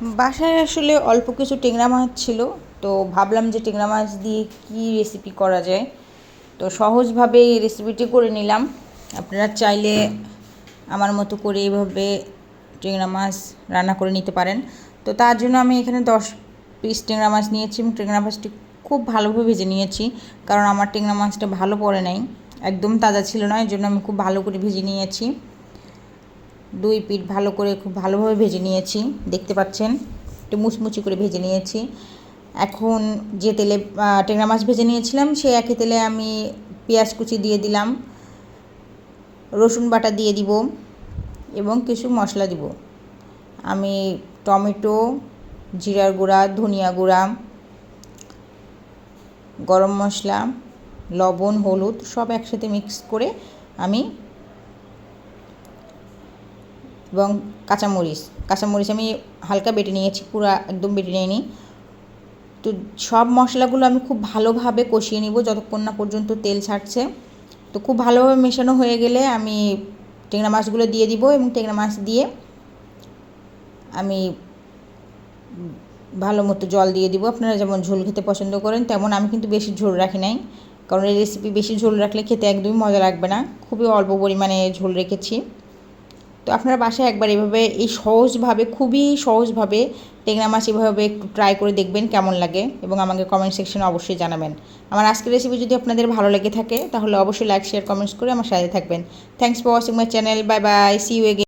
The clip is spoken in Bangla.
বাসায় আসলে অল্প কিছু টেংরা মাছ ছিল, তো ভাবলাম যে টেংরা মাছ দিয়ে কী রেসিপি করা যায়। তো সহজভাবে এই রেসিপিটি করে নিলাম। আপনারা চাইলে আমার মতো করে এইভাবে টেংরা মাছ রান্না করে নিতে পারেন। তো তার জন্য আমি এখানে দশ পিস টেংরা মাছ নিয়েছি এবং টেংরা মাছটি খুব ভালোভাবে ভেজে নিয়েছি, কারণ আমার টেংরা মাছটা ভালো পড়ে নাই। একদম তাজা ছিল না এই জন্য আমি খুব ভালো করে ভেজে নিয়েছি। দুই পিঠ ভালো করে খুব ভালোভাবে ভেজে নিয়েছি, দেখতে পাচ্ছেন? একটু মুচমুচি করে ভেজে নিয়েছি। এখন যে তেলে টেংরা মাছ ভেজে নিয়েছিলাম, সেই একই তেলে আমি পেঁয়াজ কুচি দিয়ে দিলাম, রসুন বাটা দিয়ে দিব এবং কিছু মশলা দিব। আমি টমেটো, জিরার গুঁড়া, ধনিয়া গুঁড়া, গরম মশলা, লবণ, হলুদ সব একসাথে মিক্স করে আমি এবং কাঁচামরিচ। কাঁচামরিচ আমি হালকা বেটে নিয়েছি, পুরো একদম বেটে নিইনি তো সব মশলাগুলো আমি খুব ভালোভাবে কষিয়ে নিব যতক্ষণ না পর্যন্ত তেল ছাড়ছে। তো খুব ভালোভাবে মেশানো হয়ে গেলে আমি টেংরা মাছগুলো দিয়ে দিব এবং টেংরা মাছ দিয়ে আমি ভালো মতো জল দিয়ে দিব। আপনারা যেমন ঝোল খেতে পছন্দ করেন, তেমন আমি কিন্তু বেশি ঝোল রাখি নাই। কারণ এই রেসিপি বেশি ঝোল রাখলে খেতে একদমই মজা লাগবে না। খুবই অল্প পরিমাণে ঝোল রেখেছি। তো আপনারা বাসায় একবার এভাবে এই সহজভাবে, খুবই সহজভাবে টেংরা মাছ এভাবে একটু ট্রাই করে দেখবেন কেমন লাগে এবং আমাকে কমেন্ট সেকশনে অবশ্যই জানাবেন। আমার আজকের রেসিপি যদি আপনাদের ভালো লেগে থাকে, তাহলে অবশ্যই লাইক শেয়ার কমেন্টস করে আমার সাথে থাকবেন। Thanks for watching my channel bye bye see you